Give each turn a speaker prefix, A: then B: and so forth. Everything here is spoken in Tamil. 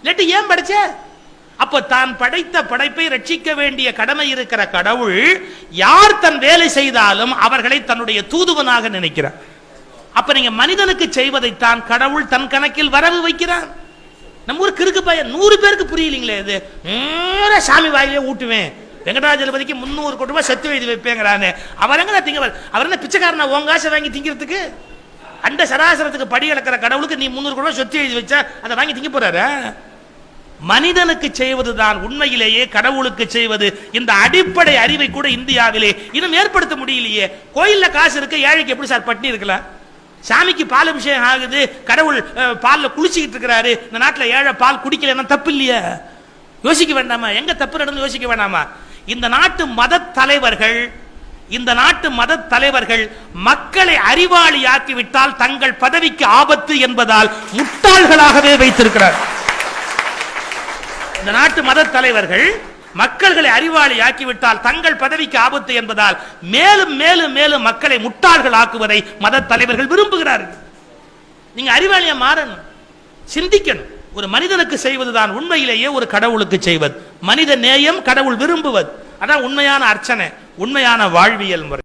A: இல்லாட்டி ஏன் படைச்ச? அப்ப தான் படைத்த படைப்பை ரட்சிக்க வேண்டிய கடமை இருக்கிற கடவுள் யார் தன் வேலை செய்தாலும் அவர்களை தன்னுடைய தூதுவனாக நினைக்கிறார். அப்ப நீங்க மனிதனுக்கு செய்வதைத்தான் கடவுள் தன் கணக்கில் வரவு வைக்கிறார். நம்ம ஊர் கிறுக்கு பையன் நூறு பேருக்கு புரியலீங்களே இது. சாமி வாயிலே ஊட்டுவேன். வெங்கடாஜலபதிக்கு முந்நூறு கோடி ரூபாய் செத்து எழுதி வைப்பேங்கிறானே. அவர் எங்க திங்க அவர் என்ன பிச்சைக்காரனா உன் காசை வாங்கி திங்கிறதுக்கு? அண்ட சராசரத்துக்கு படி இழக்கிற கடவுளுக்கு நீ முந்நூறு கோடி ரூபாய் சொத்து எழுதி வச்சா அதை வாங்கி திங்க போறாரு? மனிதனுக்கு செய்வதுதான் உண்மையிலேயே கடவுளுக்கு செய்வது. இந்த அடிப்படை அறிவை கூட இந்தியாவிலே இன்னும் ஏற்படுத்த முடியலையே. கோயில்ல காசு இருக்கு ஏழைக்கு எப்படி சார் பட்டினி இருக்கலாம்? சாமிக்கு பால் அபிஷேகம் ஆகுது கடவுள் அஹ், பால்ல குளிச்சுக்கிட்டு இருக்கிறாரு. இந்த நாட்டில் ஏழை பால் குடிக்கலன்னா தப்பு இல்லையா. யோசிக்க வேண்டாமா? எங்க தப்பு நடந்து யோசிக்க வேண்டாமா? இந்த நாட்டு மத தலைவர்கள் இந்த நாட்டு மத தலைவர்கள் மக்களை அறிவாளியாக்கி விட்டால் தங்கள் பதவிக்கு ஆபத்து என்பதால் முட்டாள்களாகவே வைத்திருக்கிறார் இந்த நாட்டு மத தலைவர்கள் மக்கள்களை அறிவாளி ஆக்கிவிட்டால் தங்கள் பதவிக்கு ஆபத்து என்பதால் மேலும் மேலும் மேலும் மக்களை முட்டாள்கள் ஆக்குவதை மத தலைவர்கள் விரும்புகிறார்கள். நீங்க அறிவாளியா மாறணும். சிந்திக்கணும். ஒரு மனிதனுக்கு செய்வதுதான் உண்மையிலேயே ஒரு கடவுளுக்கு செய்வது. மனித நேயம் கடவுள் விரும்புவது. அதான் உண்மையான அர்ச்சனை உண்மையான வாழ்வியல் முறை.